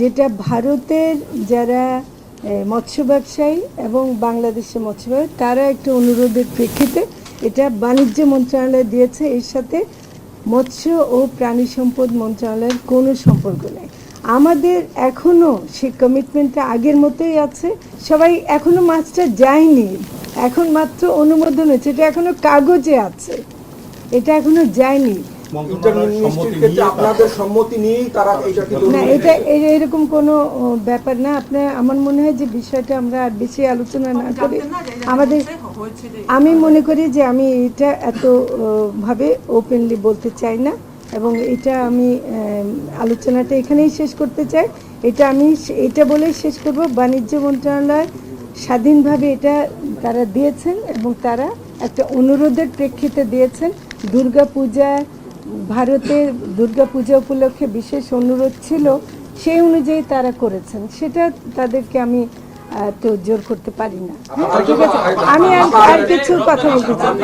যেটা ভারতের যারা মৎস্য ব্যবসায়ী এবং বাংলাদেশের মৎস্য ব্যবসায়ী, তারা একটা অনুরোধের প্রেক্ষিতে এটা বাণিজ্য মন্ত্রণালয় দিয়েছে। এর সাথে মৎস্য ও প্রাণী সম্পদ মন্ত্রণালয়ের কোনো সম্পর্ক নেই। আমাদের এখনও সে কমিটমেন্টটা আগের মতোই আছে। সবাই এখনও মাছটা যায়নি। এখন মাত্র অনুমোদন হয়েছে। এটা এখনও কাগজে আছে। এটা এখনও যায়নি। ইন্টারমিনিস্ট্রির ক্ষেত্রে আপনাদের সম্মতি নিয়েই তারা এটাকে না এটা এরকম কোনো ব্যাপার না। আপনার আমার মনে হয় যে বিষয়টা আমরা আর বেশি আলোচনা না করে আমাদের আমি মনে করি যে আমি এটা এত ভাবে ওপেনলি বলতে চাই না। এবং এটা আমি আলোচনাটা এখানেই শেষ করতে চাই। এটা আমি এটা বলেই শেষ করব। বাণিজ্য মন্ত্রণালয় স্বাধীনভাবে এটা তারা দিয়েছেন এবং তারা একটা অনুরোধের প্রেক্ষিতে দিয়েছেন। দুর্গাপূজা ভারতের দুর্গাপূজা উপলক্ষে বিশেষ অনুরোধ ছিল সেই অনুযায়ী তারা করেছেন। সেটা তাদেরকে আমি আহ, তো জোর করতে পারি না। ঠিক আছে আমি আর কিছু কথা বলতে চাই